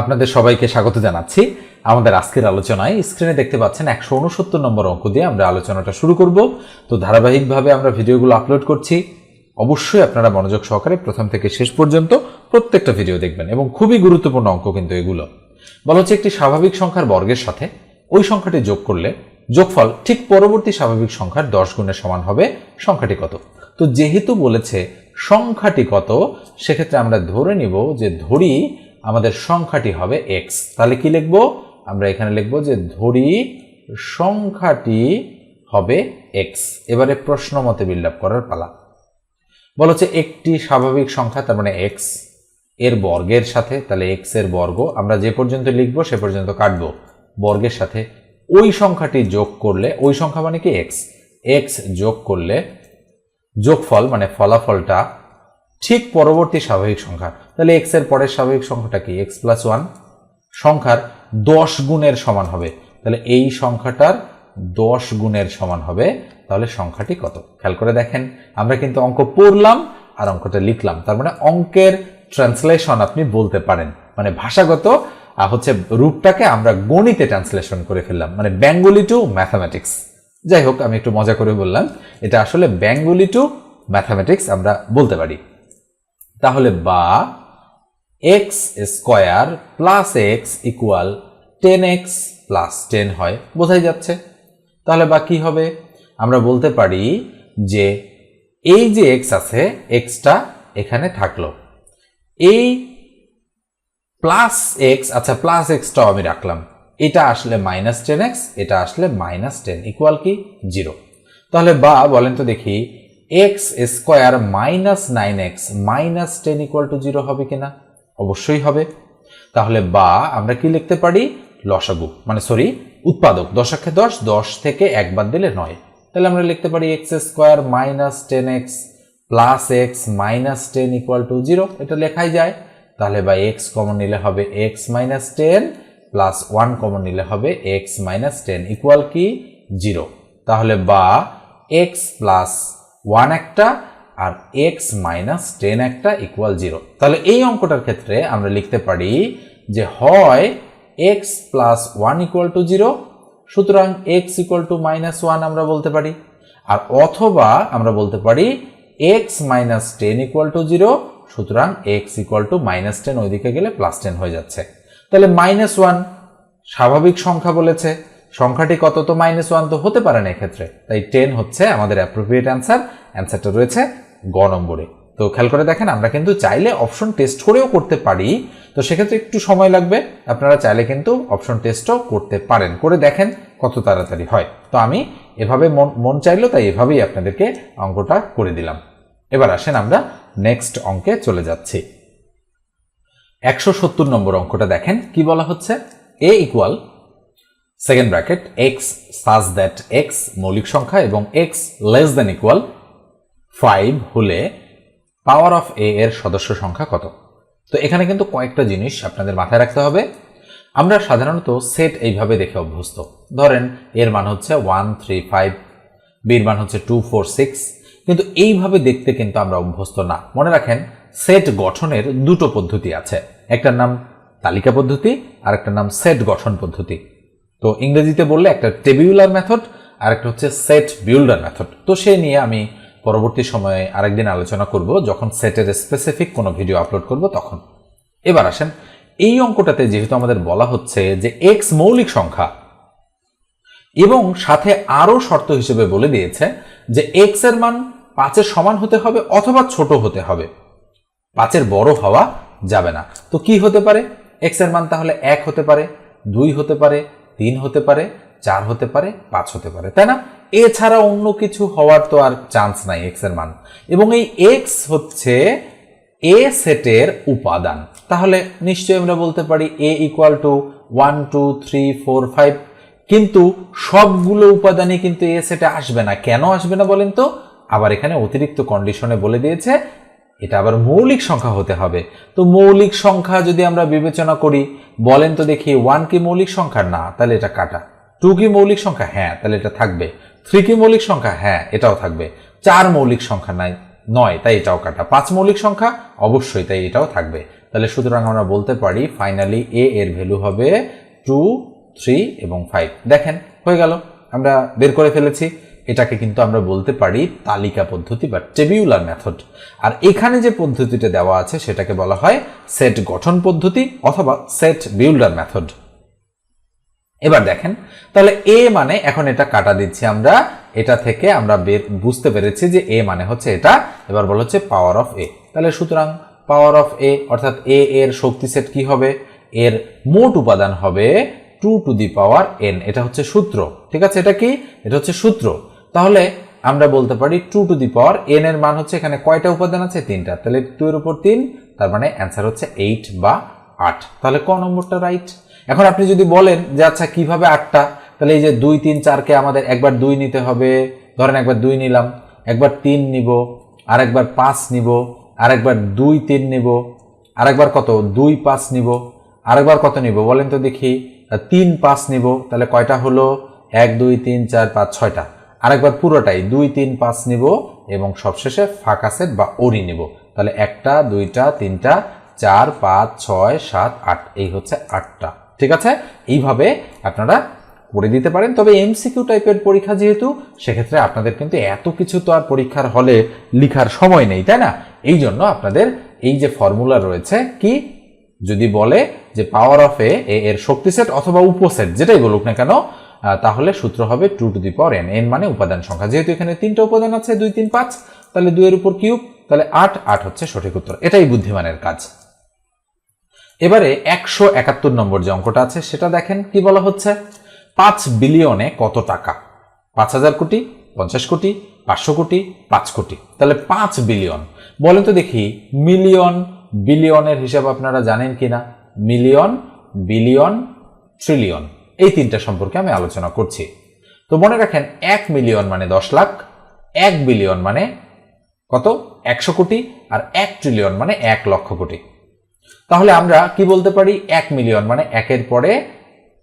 আপনাদের সবাইকে স্বাগত জানাচ্ছি। আমাদের আজকের আলোচনায় স্ক্রিনে দেখতে পাচ্ছেন একশো উনসত্তর নম্বর অঙ্ক দিয়ে আমরা আলোচনাটা শুরু করব। তো ধারাবাহিকভাবে আমরা ভিডিওগুলো আপলোড করছি। অবশ্যই আপনারা মনোযোগ সহকারে প্রথম থেকে শেষ পর্যন্ত প্রত্যেকটা ভিডিও দেখবেন এবং খুবই গুরুত্বপূর্ণ অঙ্ক কিন্তু এগুলো। বলা হচ্ছে একটি স্বাভাবিক সংখ্যার বর্গের সাথে ওই সংখ্যাটি যোগ করলে যোগফল ঠিক পরবর্তী স্বাভাবিক সংখ্যার দশ গুণের সমান হবে সংখ্যাটি কত? তো যেহেতু বলেছে সংখ্যাটি কত, সেক্ষেত্রে আমরা ধরে নিব যে ধরি আমাদের সংখ্যাটি হবে এক্স তাহলে কি লিখব? আমরা এখানে লিখব যে ধরি সংখ্যাটি হবে এক্স এবারে প্রশ্ন মতে বিল্ড করার পালা। বলা একটি স্বাভাবিক সংখ্যা, তার মানে এক্সের বর্গের সাথে, তাহলে এক্সের বর্গ, আমরা যে পর্যন্ত লিখব সে পর্যন্ত কাটবো বর্গের সাথে। ওই সংখ্যাটি যোগ করলে, ওই সংখ্যা মানে কি? এক্স এক্স যোগ করলে যোগফল মানে ফলাফলটা ঠিক পরবর্তী স্বাভাবিক সংখ্যা। তাহলে এক্সের পরের স্বাভাবিক সংখ্যাটা কি? এক্স প্লাস ওয়ান সংখ্যার দশ গুণের সমান হবে। তাহলে এই সংখ্যাটার দশ গুণের সমান হবে। তাহলে সংখ্যাটি কত? খেয়াল করে দেখেন। আমরা কিন্তু অঙ্ক পড়লাম আর অঙ্কটা লিখলাম। তার মানে অঙ্কের ট্রান্সলেশন আপনি বলতে পারেন। মানে ভাষাগত হচ্ছে রূপটাকে আমরা গণিতে ট্রান্সলেশন করে ফেললাম। মানে বেঙ্গলি টু ম্যাথামেটিক্স যাই হোক, আমি একটু মজা করে বললাম। এটা আসলে বেঙ্গলি টু ম্যাথামেটিক্স আমরা বলতে পারি। তাহলে বা X square plus X equal ten X plus ten হয়। বোঝাই যাচ্ছে। তাহলে বা কি হবে? আমরা বলতে পারি যে এই যে এক্স আছে এক্সটা এখানে থাকল। এই প্লাস এক্স আচ্ছা প্লাস এক্সটাও আমি রাখলাম। এটা আসলে মাইনাস টেন এক্স এটা আসলে মাইনাস টেন ইকুয়াল কি? জিরো তাহলে বা বলেন তো দেখি X square minus nine X minus ten equal to zero হবে কিনা? অবশ্যই হবে। তাহলে বা আমরা কি লিখতে পারি? লসাগু মানে সরি উৎপাদক দশাক্ষে দশ দশ থেকে একবার দিলে নয়। তাহলে আমরা লিখতে পারি X square minus ten X plus X minus ten equal to zero এটা লেখাই যায়। তাহলে বা এক্স কমন নিলে হবে X minus ten plus one common নিলে হবে এক্স মাইনাস টেন ইকুয়াল কি? জিরো তাহলে বা এক্স প্লাস ওয়ান একটা আর এক্স মাইনাস টেন একটা ইকুয়াল জিরো তাহলে এই অঙ্কটার ক্ষেত্রে আমরা লিখতে পারি যে হয় X plus one equal to zero সুতরাং X equal to minus one আমরা বলতে পারি। আর অথবা আমরা বলতে পারি X minus ten equal to zero সুতরাং X equal to minus ten ওইদিকে গেলে প্লাস টেন হয়ে যাচ্ছে। তাহলে মাইনাস ওয়ান স্বাভাবিক সংখ্যা বলেছে। সংখ্যাটি কত তো মাইনাস ওয়ান তো হতে পারে না এক্ষেত্রে। তাই টেন হচ্ছে আমাদের অ্যাপ্রোপ্রিয়েট অ্যান্সার অ্যান্সারটা রয়েছে গ নম্বরে। তো খেয়াল করে দেখেন, আমরা কিন্তু চাইলে অপশন টেস্ট করেও করতে পারি। তো সেক্ষেত্রে একটু সময় লাগবে। আপনারা চাইলে কিন্তু অপশন টেস্টও করতে পারেন। করে দেখেন কত তাড়াতাড়ি হয়। তো আমি এভাবে মন মন চাইলো তাই এভাবেই আপনাদেরকে অঙ্কটা করে দিলাম। এবার আসেন আমরা নেক্সট অঙ্কে চলে যাচ্ছি। একশো সত্তর নম্বর অঙ্কটা দেখেন, কি বলা হচ্ছে? A equal second bracket X such that X মৌলিক সংখ্যা এবং X less than equal five হলে পাওয়ার অফ এ এর সদস্য সংখ্যা কত? তো এখানে কিন্তু কয়েকটা জিনিস আপনাদের মাথায় রাখতে হবে। আমরা সাধারণত সেট এইভাবে দেখে অভ্যস্ত। ধরেন, এর মান হচ্ছে ওয়ান থ্রি ফাইভ বির মান হচ্ছে টু ফোর সিক্স কিন্তু এইভাবে দেখতে কিন্তু আমরা অভ্যস্ত না। মনে রাখেন সেট গঠনের দুটো পদ্ধতি আছে। একটার নাম তালিকা পদ্ধতি আর একটার নাম সেট গঠন পদ্ধতি। তো ইংরেজিতে বললে একটা টেবিউলার মেথড আর একটা হচ্ছে সেট বিল্ডার মেথড। তো সে নিয়ে আমি পরবর্তী সময়ে আরেকদিন আলোচনা করব, যখন সেটের স্পেসিফিক কোনো ভিডিও আপলোড করব তখন। এবার আসেন, এই অঙ্কটাতে যেহেতু আমাদের বলা হচ্ছে যে এক্স মৌলিক সংখ্যা, এবং সাথে আরও শর্ত হিসেবে বলে দিয়েছে যে এক্সের মান পাঁচের সমান হতে হবে অথবা ছোট হতে হবে। পাঁচের বড় হওয়া যাবে না। তো কি হতে পারে? এক্সের মান তাহলে এক হতে পারে, দুই হতে পারে তিন হতে পারে, চার হতে পারে, পাঁচ হতে পারে, তাই না? এছাড়া অন্য কিছু হওয়ার তো আর চান্স নাই এক্সের মান। এবং এই এক্স হচ্ছে এ সেটের উপাদান। তাহলে নিশ্চয়ই আমরা বলতে পারি A equal to one two three four five কিন্তু সবগুলো উপাদানই কিন্তু এ সেটে আসবে না। কেন আসবে না বলেন তো? আবার এখানে অতিরিক্ত কন্ডিশনে বলে দিয়েছে এটা আবার মৌলিক সংখ্যা হতে হবে। তো মৌলিক সংখ্যা যদি আমরা বিবেচনা করি, বলেন তো দেখি ওয়ান কি মৌলিক সংখ্যা? না, তাহলে এটা কাটা। টু কি মৌলিক সংখ্যা? হ্যাঁ তাহলে এটা থাকবে। থ্রি কি মৌলিক সংখ্যা? হ্যাঁ এটাও থাকবে। চার মৌলিক সংখ্যা নাই, নয়, তাই এটাও কাটা। পাঁচ মৌলিক সংখ্যা? অবশ্যই, তাই এটাও থাকবে। তাহলে সুতরাং আমরা বলতে পারি ফাইনালি এ এর ভ্যালু হবে টু থ্রি এবং ফাইভ দেখেন, হয়ে গেল। আমরা বের করে ফেলেছি। এটাকে কিন্তু আমরা বলতে পারি তালিকা পদ্ধতি বা টেবিউলার মেথড। আর এখানে যে পদ্ধতিটা দেওয়া আছে সেটাকে বলা হয় সেট গঠন পদ্ধতি অথবা সেট বিল্ডার মেথড। এবার দেখেন, তাহলে এ মানে এখন এটা কাটা দিচ্ছি আমরা, এটা থেকে আমরা বুঝতে পেরেছি যে এ মানে হচ্ছে এটা, এবার বলা হচ্ছে পাওয়ার অফ এ তাহলে সুতরাং পাওয়ার অফ এ অর্থাৎ এ এর শক্তি সেট কি হবে? এর মোট উপাদান হবে two to the power N এটা হচ্ছে সূত্র। ঠিক আছে, এটা কি? এটা হচ্ছে সূত্র। তাহলে আমরা বলতে পারি two to the power N এর মান হচ্ছে এখানে কয়টা উপাদান আছে? তিনটা। তাহলে টু এর উপর তিন, তার মানে অ্যান্সার হচ্ছে এইট বা আট। তাহলে ক নম্বরটা রাইট এখন আপনি যদি বলেন যে আচ্ছা কীভাবে আটটা? তাহলে এই যে দুই, তিন, চারকে আমাদের একবার দুই নিতে হবে। ধরেন একবার দুই নিলাম, একবার তিন নিব আর একবার পাঁচ নিব আর একবার দুই, তিন নিব আর একবার কত? দুই, পাঁচ নিব আর একবার কত নিব? বলেন তো দেখি তিন, পাঁচ নিব, তাহলে কয়টা হলো? এক, দুই, তিন, চার, পাঁচ, ছয়টা। আরেকবার পুরোটাই দুই, তিন, পাঁচ নিব এবং সবশেষে ফাঁকা সেট বা ওরি নিব। তাহলে একটা, দুইটা, তিনটা, চার, পাঁচ, ছয়, সাত, আট, এই হচ্ছে আটটা। ঠিক আছে? এইভাবে আপনারা করে দিতে পারেন। তবে এমসিকিউ টাইপের পরীক্ষা যেহেতু, সেক্ষেত্রে আপনাদের কিন্তু এত কিছু তো আর পরীক্ষার হলে লিখার সময় নেই, তাই না? এই জন্য আপনাদের এই যে ফর্মুলা রয়েছে কি? যদি বলে যে পাওয়ার অফ এ এর শক্তি সেট অথবা উপসেট, যেটাই বলুক না কেন তাহলে সূত্র হবে two to the power N N মানে উপাদান সংখ্যা। যেহেতু এখানে তিনটা উপাদান আছে, দুই, তিন, পাঁচ, তাহলে দুইয়ের উপর কিউব, তাহলে আট আট হচ্ছে সঠিক উত্তর। এটাই বুদ্ধিমানের কাজ। এবারে একশো একাত্তর নম্বর যে অঙ্কটা আছে, সেটা দেখেন কি বলা হচ্ছে? পাঁচ বিলিয়নে কত টাকা? পাঁচ হাজার কোটি, পঞ্চাশ কোটি, পাঁচশো কোটি, পাঁচ কোটি। তাহলে পাঁচ বিলিয়ন বলেন তো দেখি মিলিয়ন বিলিয়নের হিসাব আপনারা জানেন কিনা? মিলিয়ন বিলিয়ন ট্রিলিয়ন এই তিনটা সম্পর্কে আমি আলোচনা করছি। তো মনে রাখেন, এক মিলিয়ন মানে দশ লাখ, এক বিলিয়ন মানে কত? একশো কোটি, আর এক ট্রিলিয়ন মানে এক লক্ষ কোটি। তাহলে আমরা কি বলতে পারি? এক মিলিয়ন মানে একের পরে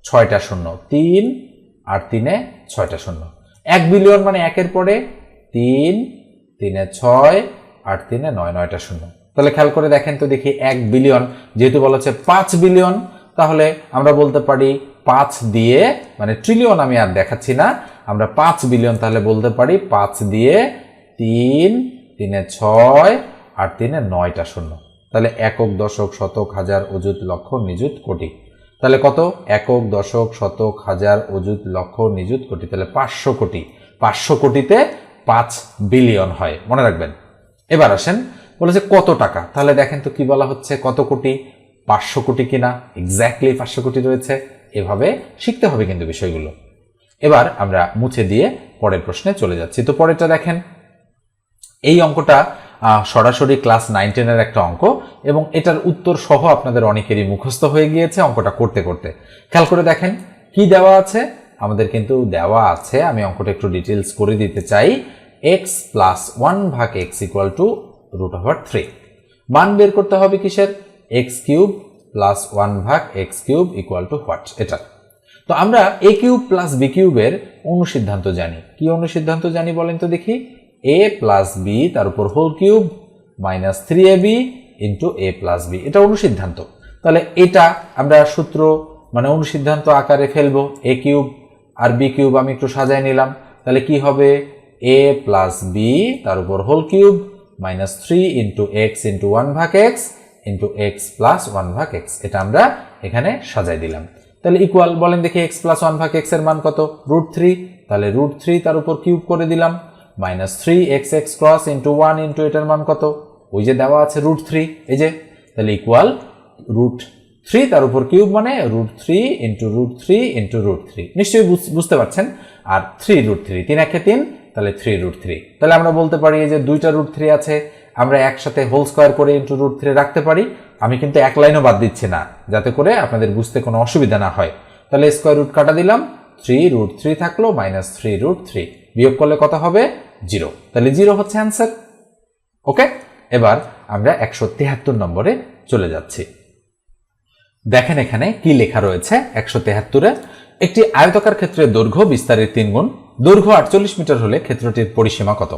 ছয়টা শূন্য। তিন আর তিনে ছয়টা শূন্য। এক বিলিয়ন মানে একের পরে তিন, তিনে ছয় আর তিনে নয়, নয়টা শূন্য। তাহলে খেয়াল করে দেখেন তো দেখি, এক বিলিয়ন, যেহেতু বলা হচ্ছে পাঁচ বিলিয়ন, তাহলে আমরা বলতে পারি পাঁচ দিয়ে মানে ট্রিলিয়ন আমি আর দেখাচ্ছি না, আমরা পাঁচ বিলিয়ন তাহলে বলতে পারি পাঁচ দিয়ে তিন, তিনে ছয় আর তিনে নয়টা শূন্য। তাহলে একক, দশক, শতক, হাজার, অযুত, লক্ষ, নিযুত, কোটি। তাহলে কত? একক, দশক, শতক, হাজার, অযুত, লক্ষ, নিযুত, কোটি। তাহলে পাঁচশো কোটি। পাঁচশো কোটিতে পাঁচ বিলিয়ন হয়। মনে রাখবেন। এবার আসেন, বলেছে কত টাকা? তাহলে দেখেন তো কি বলা হচ্ছে? কত কোটি? পাঁচশো কোটি কিনা? এক্স্যাক্টলি পাঁচশো কোটি রয়েছে। এভাবে শিখতে হবে কিন্তু বিষয়গুলো। এবার আমরা মুছে দিয়ে পরের প্রশ্নে চলে যাচ্ছি। তো পরেরটা দেখেন। এই অঙ্কটা সরাসরি ক্লাস নাইন টেনের একটা অঙ্ক এবং এটার উত্তর সহ আপনাদের অনেকেরই মুখস্থ হয়ে গিয়েছে অঙ্কটা করতে করতে। খেয়াল করে দেখেন, কি দেওয়া আছে? আমাদের কিন্তু দেওয়া আছে, আমি অঙ্কটা একটু ডিটেলস করে দিতে চাই। এক্স প্লাস ওয়ান ভাগ X equal to root over three মান বের করতে হবে কিসের? এক্স কিউব প্লাস ওয়ান ভাগ X cube equal to what এটা। তো আমরা এ কিউব প্লাস বি কিউবের অনুসিদ্ধান্ত জানি। কি অনুসিদ্ধান্ত জানি বলেন তো দেখি? এ প্লাস বি তার উপর whole cube minus three A B into A plus B এটা অনুসিদ্ধান্ত। তাহলে এটা আমরা সূত্র মানে অনুসিদ্ধান্ত আকারে ফেলব। এ কিউব আর বি কিউব আমি একটু সাজায় নিলাম। তাহলে কি হবে? এ প্লাস বি তার উপর whole cube minus three into X into one ভাগ X into X plus one ভাগ এক্স এটা আমরা এখানে সাজাই দিলাম। তাহলে ইকুয়াল বলেন দেখি এক্স প্লাস ওয়ান ভাগ এক্সের মান কত? রুট থ্রি তাহলে রুট থ্রি তার উপর কিউব করে দিলাম। Minus three X X cross into one into এটার মান কত? ওই যে দেওয়া আছে রুট থ্রি এই যে। তাহলে ইকুয়াল রুট থ্রি তার উপর কিউব মানে root three into root three into root three নিশ্চয়ই বুঝ- বুঝতে পারছেন? আর থ্রি রুট থ্রি তিন একে তিন, তাহলে থ্রি রুট থ্রি তাহলে আমরা বলতে পারি যে দুইটা রুট থ্রি আছে আমরা একসাথে হোল স্কোয়ার করে ইন্টু রুট থ্রি রাখতে পারি, আমি কিন্তু এক লাইনও বাদ দিচ্ছি না, যাতে করে আপনাদের বুঝতে কোনো অসুবিধা না হয়। তাহলে স্কোয়ার রুট কাটা দিলাম থ্রি রুট থ্রি থাকল মাইনাস থ্রি রুট থ্রি বিয়োগ করলে কত হবে? জিরো তাহলে জিরো হচ্ছে অ্যান্সার ওকে এবার আমরা একশো তেহাত্তর নম্বরে চলে যাচ্ছি। দেখেন এখানে কি লেখা রয়েছে একশো তেহাত্তরে? একটি আয়তকার ক্ষেত্রের দৈর্ঘ্য বিস্তারের তিন গুণ দৈর্ঘ্য আটচল্লিশ মিটার হলে ক্ষেত্রটির পরিসীমা কত?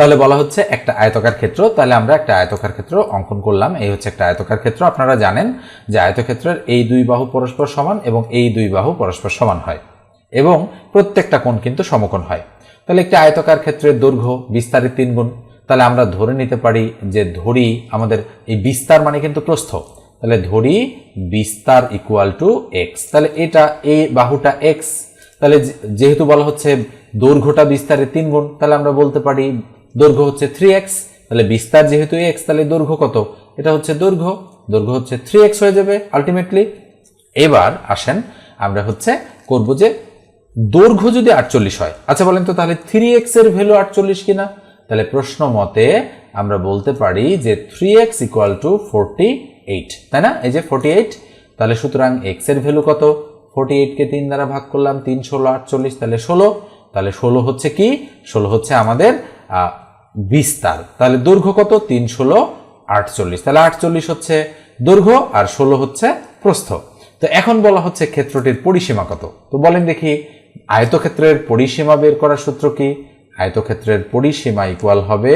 তাহলে বলা হচ্ছে একটা আয়তকার ক্ষেত্র। তাহলে আমরা একটা আয়তকার ক্ষেত্র অঙ্কন করলাম। এই হচ্ছে একটা আয়তকার ক্ষেত্র। আপনারা জানেন যে আয়তক্ষেত্রের এই দুই বাহু পরস্পর সমান এবং এই দুই বাহু পরস্পর সমান হয় এবং প্রত্যেকটা কোণ কিন্তু সমকোণ হয়। তাহলে একটি আয়তকার ক্ষেত্রের দৈর্ঘ্য বিস্তারের তিন গুণ। তাহলে আমরা ধরে নিতে পারি যে ধরি আমাদের এই বিস্তার মানে কিন্তু প্রস্থ। তাহলে ধরি বিস্তার ইকুয়াল টু এক্স তাহলে এটা, এ বাহুটা এক্স তাহলে যেহেতু বলা হচ্ছে দৈর্ঘ্যটা বিস্তারের তিন গুণ, তাহলে আমরা বলতে পারি দৈর্ঘ্য হচ্ছে থ্রি এক্স তাহলে বিস্তার যেহেতু এক্স তাহলে দৈর্ঘ্য কত? এটা হচ্ছে দৈর্ঘ্য দৈর্ঘ্য হচ্ছে থ্রি এক্স হয়ে যাবে আলটিমেটলি এবার আসেন, আমরা হচ্ছে করব যে দৈর্ঘ্য যদি আটচল্লিশ হয় আচ্ছা বলেন তো তাহলে থ্রি এক্সের ভ্যালু আটচল্লিশ কিনা? তাহলে প্রশ্ন মতে আমরা বলতে পারি যে three X equal to forty eight তাই না? এই যে ফোরটি এইট তাহলে সুতরাং এক্সের ভ্যালু কত? ফোরটি এইটকে তিন দ্বারা ভাগ করলাম, তিন ষোলো আটচল্লিশ, তাহলে ষোলো তাহলে ষোলো হচ্ছে কি? ষোলো হচ্ছে আমাদের বিস্তার। তাহলে দৈর্ঘ্য কত? তিন, ষোলো, আটচল্লিশ। তাহলে আটচল্লিশ হচ্ছে দৈর্ঘ্য আর ষোলো হচ্ছে প্রস্থ। তো এখন বলা হচ্ছে ক্ষেত্রটির পরিসীমা কত? তো বলেন দেখি, আয়তক্ষেত্রের পরিসীমা বের করার সূত্র কি? আয়তক্ষেত্রের পরিসীমা ইকুয়াল হবে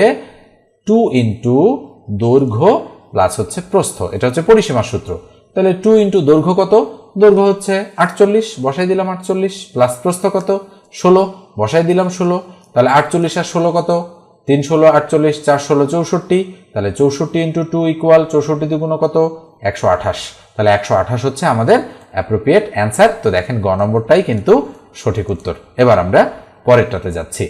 টু ইন্টু দৈর্ঘ্য প্লাস হচ্ছে প্রস্থ। এটা হচ্ছে পরিসীমার সূত্র। তাহলে টু ইন্টু দৈর্ঘ্য কত? দৈর্ঘ্য হচ্ছে আটচল্লিশ, বসাই দিলাম আটচল্লিশ প্লাস প্রস্থ কত? ষোলো, বসাই দিলাম ষোলো তাহলে আটচল্লিশ আর ষোলো কত? তিন ষোলো, আটচল্লিশ, চার ষোলো, চৌষট্টি। তাহলে চৌষট্টি ইন্টু টু ইকুয়াল চৌষট্টি দুগুণ কত? একশো আঠাশ। তাহলে একশো আঠাশ হচ্ছে আমাদের অ্যাপ্রোপ্রিয়েট অ্যান্সার তো দেখেন গ নম্বরটাই কিন্তু সঠিক উত্তর। এবার আমরা পরেরটাতে যাচ্ছি।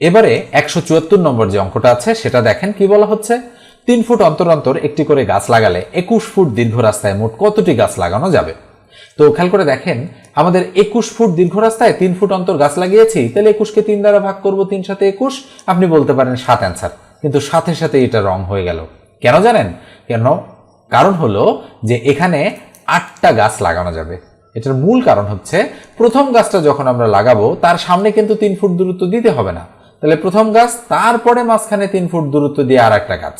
এবারে একশো চুয়াত্তর নম্বর যে অঙ্কটা আছে, সেটা দেখেন কি বলা হচ্ছে? তিন ফুট অন্তর অন্তর একটি করে গাছ লাগালে একুশ ফুট দীর্ঘ রাস্তায় মোট কতটি গাছ লাগানো যাবে? তো খেয়াল করে দেখেন, আমাদের একুশ ফুট দীর্ঘ রাস্তায় তিন ফুট অন্তর গাছ লাগিয়েছি, তাহলে একুশকে তিন দ্বারা ভাগ করব তিন সাথে একুশ, আপনি বলতে পারেন সাত অ্যান্সার কিন্তু সাথে সাথে এটা রং হয়ে গেল। কেন জানেন? কেন? কারণ হলো যে এখানে আটটা গাছ লাগানো যাবে। এটার মূল কারণ হচ্ছে, প্রথম গাছটা যখন আমরা লাগাবো, তার সামনে কিন্তু তিন ফুট দূরত্ব দিতে হবে না। তাহলে প্রথম গাছ, তারপরে মাঝখানে তিন ফুট দূরত্ব দিয়ে আর একটা গাছ।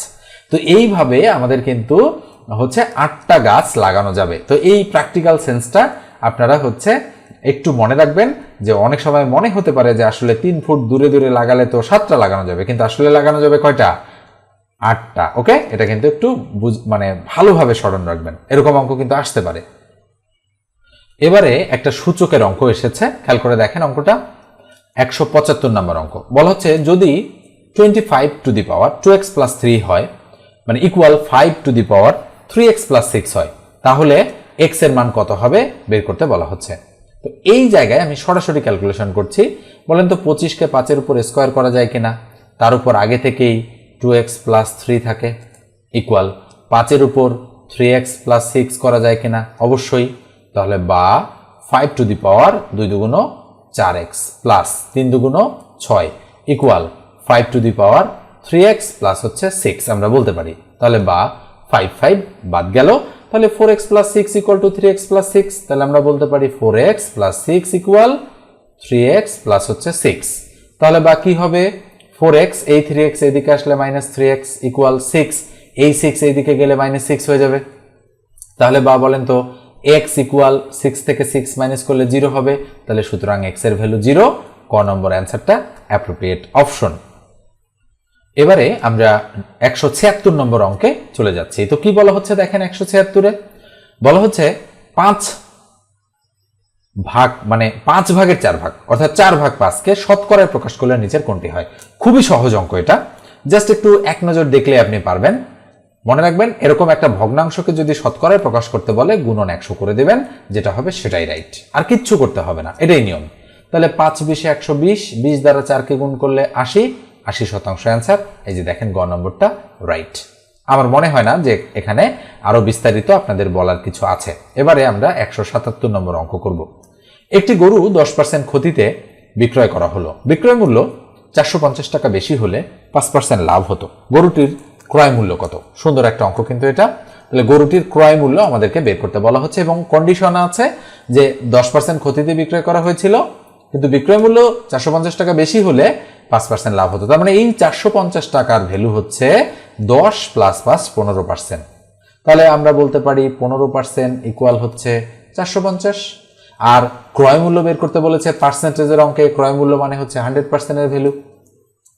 তো এইভাবে আমাদের কিন্তু হচ্ছে আটটা গাছ লাগানো যাবে। তো এই প্র্যাকটিক্যাল সেন্সটা আপনারা হচ্ছে একটু মনে রাখবেন যে অনেক সময় মনে হতে পারে যে আসলে তিন ফুট দূরে দূরে লাগালে তো সাতটা লাগানো যাবে, কিন্তু আসলে লাগানো যাবে কয়টা? আটটা ওকে এটা কিন্তু একটু বুঝ- মানে ভালোভাবে স্মরণ রাখবেন। এরকম অঙ্ক কিন্তু আসতে পারে। এবারে একটা সূচকের অঙ্ক এসেছে। খেয়াল করে দেখেন অঙ্কটা। একশো পঁচাত্তর নম্বর অঙ্ক। বলা হচ্ছে যদি twenty five to the power two X plus three হয় মানে equal five to the power three X plus six হয়। তাহলে এক্সের মান কত হবে? বের করতে বলা হচ্ছে। তো এই জায়গায় আমি সরাসরি ক্যালকুলেশন করছি। বলেন তো পঁচিশকে পাঁচের উপর স্কোয়ার করা যায় কিনা? তার উপর আগে থেকেই টু এক্স প্লাস থ্রি থাকে। ইকুয়াল পাঁচের উপর থ্রি এক্স প্লাস সিক্স করা যায় কিনা? অবশ্যই। তাহলে বা ফাইভ টু দি পাওয়ার দুই দুগুণ চার এক্স প্লাস তিন দুগুণ ছয় equal five to the power three X plus হচ্ছে সিক্স আমরা বলতে পারি। তাহলে বা ফাইভ ফাইভ বাদ গেল। তাহলে four X plus six equal to three X plus six তাহলে আমরা বলতে পারি four X plus six equal three X plus হচ্ছে সিক্স তাহলে বাকি হবে ফোর এক্স এই থ্রি এক্স এইদিকে আসলে minus three X equal six এই সিক্স এইদিকে গেলে মাইনাস সিক্স হয়ে যাবে। তাহলে বা বলেন তো এক্স ইকুয়াল সিক্স থেকে সিক্স মাইনাস করলে জিরো হবে, তাহলে সুতরাং এক্সের ভ্যালু জিরো ক নম্বর অ্যান্সারটা অ্যাপ্রোপ্রিয়েট অপশন এবারে আমরা একশো ছিয়াত্তর নম্বর অঙ্কে চলে যাচ্ছি। তো কি বলা হচ্ছে দেখেন একশো ছিয়াত্তরে? বলা হচ্ছে পাঁচ ভাগ মানে পাঁচ ভাগের চার ভাগ, অর্থাৎ চার ভাগ পাঁচকে শতকরায় প্রকাশ করলে নিচের কোনটি হয়? খুবই সহজ অঙ্ক এটা। জাস্ট একটু এক নজর দেখলে আপনি পারবেন। মনে রাখবেন, এরকম একটা ভগ্নাংশকে যদি শতকরায় প্রকাশ করতে বলে, গুণন একশো করে দেবেন, যেটা হবে সেটাই রাইট। আর কিচ্ছু করতে হবে না, এটাই নিয়ম। তাহলে পাঁচ বিশে একশো বিশ বিশ দ্বারা চারকে গুণ করলে আশি আশি শতাংশ অ্যান্সার এই যে দেখেন, গ নম্বরটা রাইট আমার মনে হয় না যে এখানে আরও বিস্তারিত আপনাদের বলার কিছু আছে। এবারে আমরা একশো সাতাত্তর নম্বর অঙ্ক করব। একটি গরু দশ পার্সেন্ট ক্ষতিতে বিক্রয় করা হলো। বিক্রয় মূল্য চারশো পঞ্চাশ টাকা বেশি হলে পাঁচ পার্সেন্ট লাভ হতো। গরুটির ক্রয় মূল্য কত? সুন্দর একটা অঙ্ক কিন্তু এটা। তাহলে গরুটির ক্রয় মূল্য আমাদেরকে বের করতে বলা হচ্ছে এবং কন্ডিশন আছে যে দশ পার্সেন্ট ক্ষতিতে বিক্রয় করা হয়েছিল, কিন্তু বিক্রয় মূল্য চারশো পঞ্চাশ টাকা বেশি হলে পাঁচ পার্সেন্ট লাভ হতো। তার মানে এই চারশো পঞ্চাশ টাকার ভ্যালু হচ্ছে দশ প্লাস পাঁচ পনেরো পার্সেন্ট তাহলে আমরা বলতে পারি পনেরো পার্সেন্ট ইকুয়াল হচ্ছে চারশো পঞ্চাশ। আর ক্রয় মূল্য বের করতে বলেছে পার্সেন্টেজের অঙ্কে ক্রয় মূল্য মানে হচ্ছে হান্ড্রেড পার্সেন্টের ভ্যালু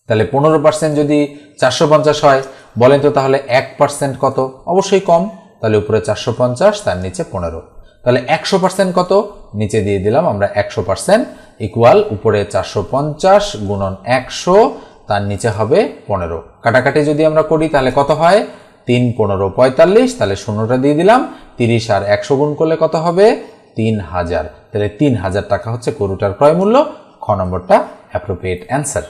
তাহলে পনেরো পার্সেন্ট যদি চারশো পঞ্চাশ হয়, বলেন তো তাহলে এক পার্সেন্ট কত? অবশ্যই কম। তাহলে উপরে চারশো পঞ্চাশ, তার নিচে পনেরো। তাহলে একশো পার্সেন্ট কত? নিচে দিয়ে দিলাম আমরা একশো পার্সেন্ট ইকুয়াল উপরে চারশো পঞ্চাশ গুণন একশো, তার নিচে হবে পনেরো। কাটাকাটি যদি আমরা করি, তাহলে কত হয়? তিন পনেরো পঁয়তাল্লিশ, তাহলে শূন্যটা দিয়ে দিলাম। তিরিশ আর একশো গুণ করলে কত হবে? তিন হাজার। তাহলে তিন হাজার টাকা হচ্ছে গরুটার ক্রয় মূল্য। খ নম্বরটা অ্যাপ্রোপ্রিয়েট অ্যান্সার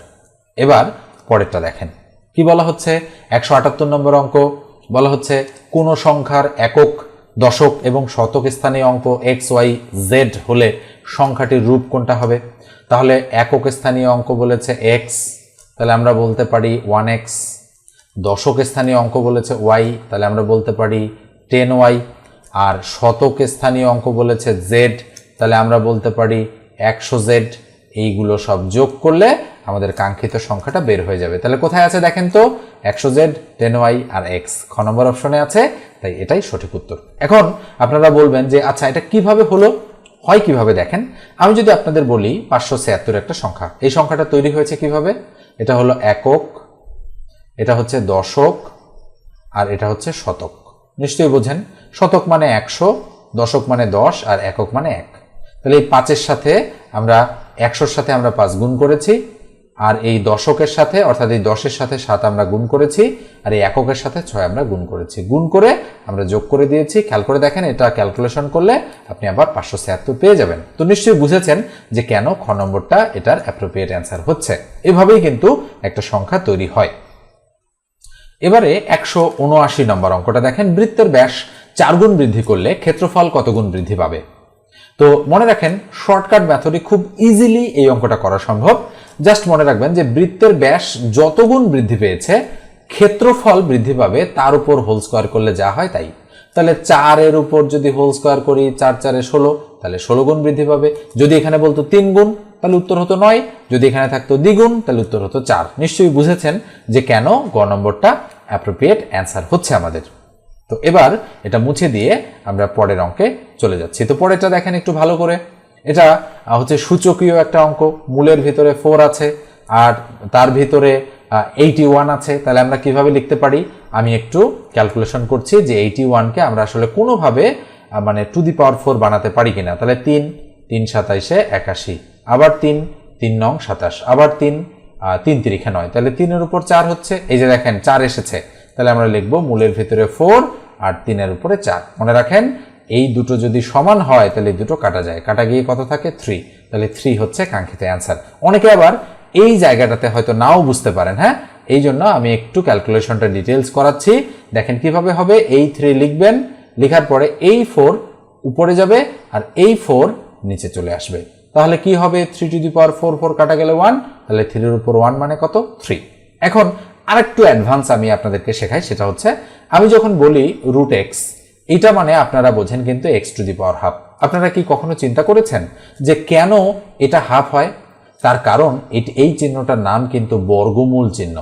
এবার পরেরটা দেখেন। কি বলা হচ্ছে? একশো আটাত্তর নম্বর অঙ্ক। বলা হচ্ছে, কোন সংখ্যার একক দশক এবং শতক স্থানীয় অঙ্ক এক্স ওয়াই জেড হলে সংখ্যাটির রূপ কোনটা হবে? তাহলে একক স্থানীয় অঙ্ক বলেছে এক্স তাহলে আমরা বলতে পারি ওয়ান এক্স দশক স্থানীয় অঙ্ক বলেছে ওয়াই তাহলে আমরা বলতে পারি টেন ওয়াই আর শতক স্থানীয় অঙ্ক বলেছে জেড তাহলে আমরা বলতে পারি একশো জেড এইগুলো সব যোগ করলে আমাদের কাঙ্ক্ষিত সংখ্যাটা বের হয়ে যাবে। তাহলে কোথায় আছে দেখেন তো? একশো জেড টেন ওয়াই আর এক্স খ নম্বর অপশনে আছে, তাই এটাই সঠিক উত্তর। এখন আপনারা বলবেন যে আচ্ছা এটা কীভাবে হলো? হয় কীভাবে দেখেন? আমি যদি আপনাদের বলি, পাঁচশো ছিয়াত্তর একটা সংখ্যা। এই সংখ্যাটা তৈরি হয়েছে কীভাবে? এটা হলো একক, এটা হচ্ছে দশক, আর এটা হচ্ছে শতক। নিশ্চয়ই বোঝেন? শতক মানে একশো, দশক মানে দশ, আর একক মানে এক। তাহলে এই পাঁচের সাথে আমরা একশোর সাথে আমরা পাঁচ গুণ করেছি, আর এই দশকের সাথে, অর্থাৎ এই দশের সাথে সাত আমরা গুণ করেছি, আর এই এককের সাথে ছয় আমরা গুণ করেছি। গুণ করে আমরা যোগ করে দিয়েছি। খেয়াল করে দেখেন, এটা ক্যালকুলেশন করলে আপনি আবার পাঁচশো ছিয়াত্তর পেয়ে যাবেন। তো নিশ্চয়ই বুঝেছেন যে কেন খ নম্বরটা এটার অ্যাপ্রোপ্রিয়েট অ্যান্সার হচ্ছে। এভাবেই কিন্তু একটা সংখ্যা তৈরি হয়। এবারে একশো উনআশি নম্বর অঙ্কটা দেখেন। বৃত্তের ব্যাস চার গুণ বৃদ্ধি করলে ক্ষেত্রফল কত গুণ বৃদ্ধি পাবে? তো মনে রাখেন শর্টকাট মেথডে খুব ইজিলি এই অঙ্কটা করা সম্ভব। জাস্ট মনে রাখবেন যে বৃত্তের ব্যাস যতগুণ বৃদ্ধি পেয়েছে, ক্ষেত্রফল বৃদ্ধি পাবে, তার উপর হোল স্কোয়ার করলে যা হয় তাই। তাহলে চারের উপর যদি হোল স্কোয়ার করি, চার, চারে ষোলো, তাহলে ষোলো গুণ বৃদ্ধি পাবে। যদি এখানে বলতো তিন গুণ, তাহলে উত্তর হতো নয়। যদি এখানে থাকতো দ্বিগুণ, তাহলে উত্তর হতো চার। নিশ্চয়ই বুঝেছেন যে কেন গ নম্বরটা অ্যাপ্রোপ্রিয়েট অ্যান্সার হচ্ছে আমাদের। তো এবার এটা মুছে দিয়ে আমরা পরের অঙ্কে চলে যাচ্ছি। তো পরেরটা দেখেন একটু ভালো করে। এটা হচ্ছে সূচকীয় একটা অঙ্ক। মূলের ভিতরে ফোর আছে, আর তার ভিতরে এইটি ওয়ান আছে। তাহলে আমরা কীভাবে লিখতে পারি? আমি একটু ক্যালকুলেশন করছি যে এইটি ওয়ানকে আমরা আসলে কোনোভাবে মানে টু দি পাওয়ার ফোর বানাতে পারি কিনা। তাহলে তিন তিন সাতাইশে একাশি। আবার তিন তিন নং সাতাশ। আবার তিন তিন তিরিখে নয়। তাহলে তিনের উপর চার হচ্ছে। এই যে দেখেন, চার এসেছে। তাহলে আমরা লিখব মূলের ভিতরে ফোর আর তিনের উপরে চার। মনে রাখেন, এই দুটো যদি সমান হয়, তাহলে দুটো কাটা যায়। কাটা গিয়ে কত থাকে? থ্রি তাহলে থ্রি হচ্ছে কাঙ্ক্ষিত অ্যান্সার অনেকে আবার এই জায়গাটাতে হয়তো নাও বুঝতে পারেন হ্যাঁ? এই জন্য আমি একটু ক্যালকুলেশনটা ডিটেলস করাচ্ছি। দেখেন কীভাবে হবে? এই থ্রি লিখবেন, লেখার পরে এই ফোর উপরে যাবে আর এই ফোর নিচে চলে আসবে। তাহলে কি হবে? Three to the power four four কাটা গেলে ওয়ান তাহলে থ্রির উপর ওয়ান মানে কত? থ্রি এখন আরেকটু অ্যাডভান্স আমি আপনাদেরকে শেখাই, সেটা হচ্ছে আমি যখন বলি রুট এক্স এটা মানে আপনারা বোঝেন কিন্তু X to the power half আপনারা কি কখনো চিন্তা করেছেন যে কেন এটা হাফ হয়? তার কারণ এই চিহ্নটার নাম কিন্তু বর্গমূল চিহ্ন।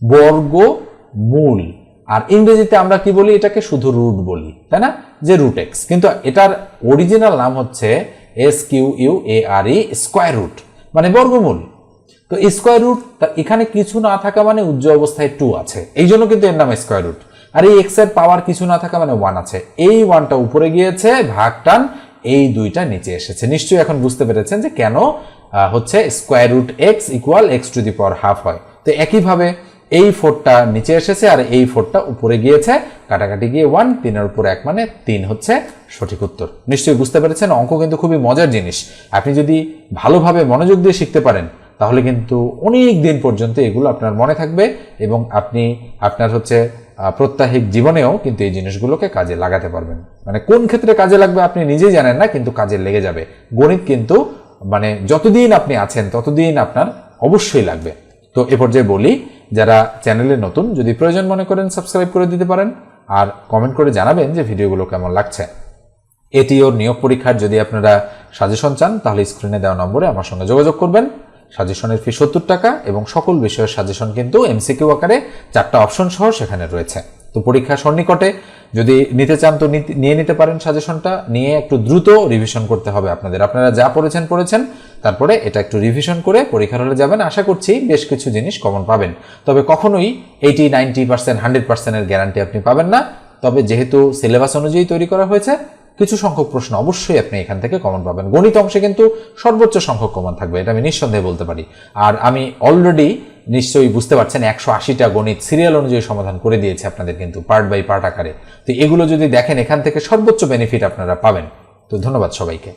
বর্গমূল। আর ইংরেজিতে আমরা কি বলি? এটাকে শুধু রুট বলি, তাই না? যে রুট এক্স কিন্তু এটার অরিজিনাল নাম হচ্ছে S Q U A R E square root মানে বর্গমূল। তো স্কোয়ার রুট এখানে কিছু না থাকা মানে উজ্জ্বল অবস্থায় টু আছে। এই জন্য কিন্তু এর নাম স্কোয়ার রুট আর এই এক্সের পাওয়ার কিছু না থাকা মানে ওয়ান আছে। এই ওয়ানটা উপরে গিয়েছে, ভাগ টান, এই দুইটা নিচে এসেছে। নিশ্চয়ই এখন বুঝতে পেরেছেন যে কেন হচ্ছে square root X equal X to the power half হয়। তো একইভাবে এই ফোরটা নিচে এসেছে আর এই ফোরটা উপরে গিয়েছে। কাটাকাটি গিয়ে ওয়ান তিনের উপর এক মানে তিন হচ্ছে সঠিক উত্তর। নিশ্চয়ই বুঝতে পেরেছেন, অঙ্ক কিন্তু খুবই মজার জিনিস। আপনি যদি ভালোভাবে মনোযোগ দিয়ে শিখতে পারেন তাহলে কিন্তু অনেক দিন পর্যন্ত এগুলো আপনার মনে থাকবে এবং আপনি আপনার হচ্ছে প্রত্যাহিক জীবনেও কিন্তু এই জিনিসগুলোকে কাজে লাগাতে পারবেন। মানে কোন ক্ষেত্রে কাজে লাগবে আপনি নিজেই জানেন না, কিন্তু কাজে লেগে যাবে। গণিত কিন্তু মানে যতদিন আপনি আছেন, ততদিন আপনার অবশ্যই লাগবে। তো এ পর্যায়ে বলি, যারা চ্যানেলে নতুন, যদি প্রয়োজন মনে করেন সাবস্ক্রাইব করে দিতে পারেন, আর কমেন্ট করে জানাবেন যে ভিডিওগুলো কেমন লাগছে। এটি ওর নিয়োগ পরীক্ষার যদি আপনারা সাজেশন চান, তাহলে স্ক্রিনে দেওয়া নম্বরে আমার সঙ্গে যোগাযোগ করবেন। সাজেশনের ফি সত্তর টাকা এবং সকল বিষয়ের সাজেশন কিন্তু এমসিকিউ আকারে চারটা অপশন সহ সেখানে রয়েছে। তো পরীক্ষা সন্নিকটে যদি নিতে চান তো নিয়ে নিতে পারেন সাজেশনটা। নিয়ে একটু দ্রুত রিভিশন করতে হবে আপনাদের। আপনারা যা পড়েছেন পড়েছেন, তারপরে এটা একটু রিভিশন করে পরীক্ষার হলে যাবেন। আশা করছি বেশ কিছু জিনিস কমন পাবেন। তবে কখনোই এইটি নাইনটি পার্সেন্ট হান্ড্রেড পার্সেন্টের গ্যারান্টি আপনি পাবেন না। তবে যেহেতু সিলেবাস অনুযায়ী তৈরি করা হয়েছে কিছু সংখ্যক প্রশ্ন অবশ্যই আপনি এখান থেকে কমন পাবেন। গণিত অংশে কিন্তু সর্বোচ্চ সংখ্যক কমন থাকবে, এটা আমি নিঃসন্দেহে বলতে পারি। আর আমি অলরেডি নিশ্চয়ই বুঝতে পারছেন একশো আশিটা গণিত সিরিয়াল অনুযায়ী সমাধান করে দিয়েছে আপনাদের কিন্তু পার্ট বাই পার্ট আকারে। তো এগুলো যদি দেখেন, এখান থেকে সর্বোচ্চ বেনিফিট আপনারা পাবেন। তো ধন্যবাদ সবাইকে।